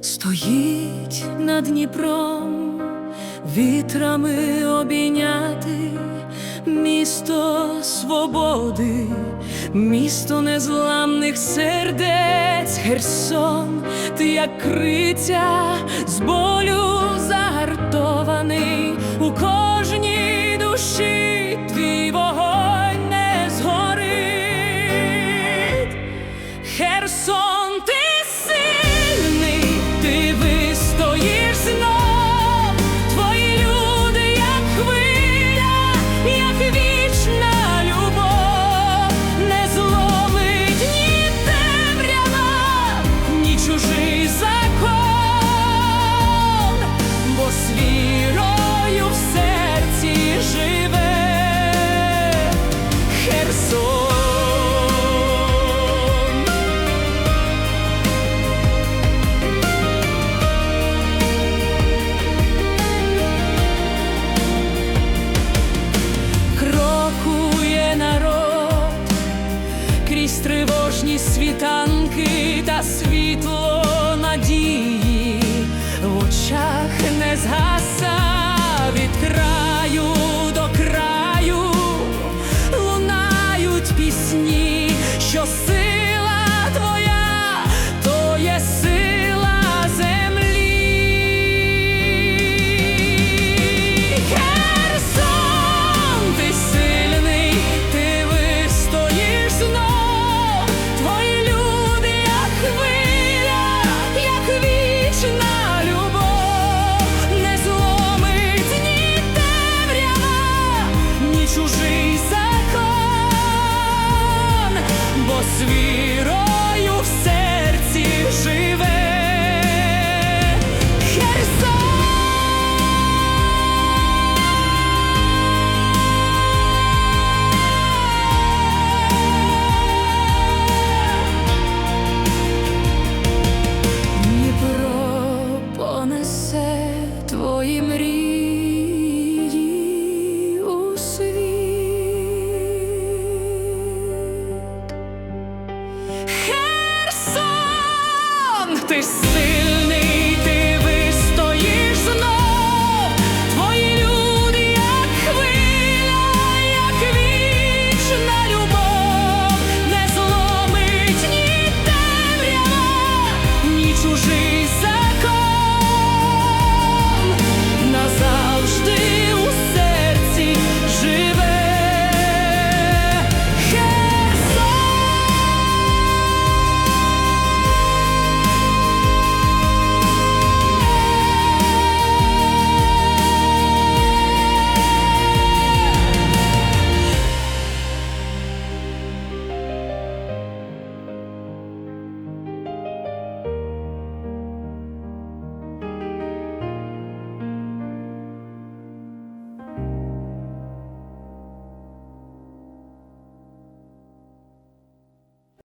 Стоїть над Дніпром, вітрами обійняти, місто свободи, місто незламних сердець, Херсон, ти як криця з болю загартований у кожній тривожні світанки та світло надії. В очах не згаса від краю до краю лунають пісні, що сила чужий закон, бо з вірою в серці живе. Твої мрії. Ти.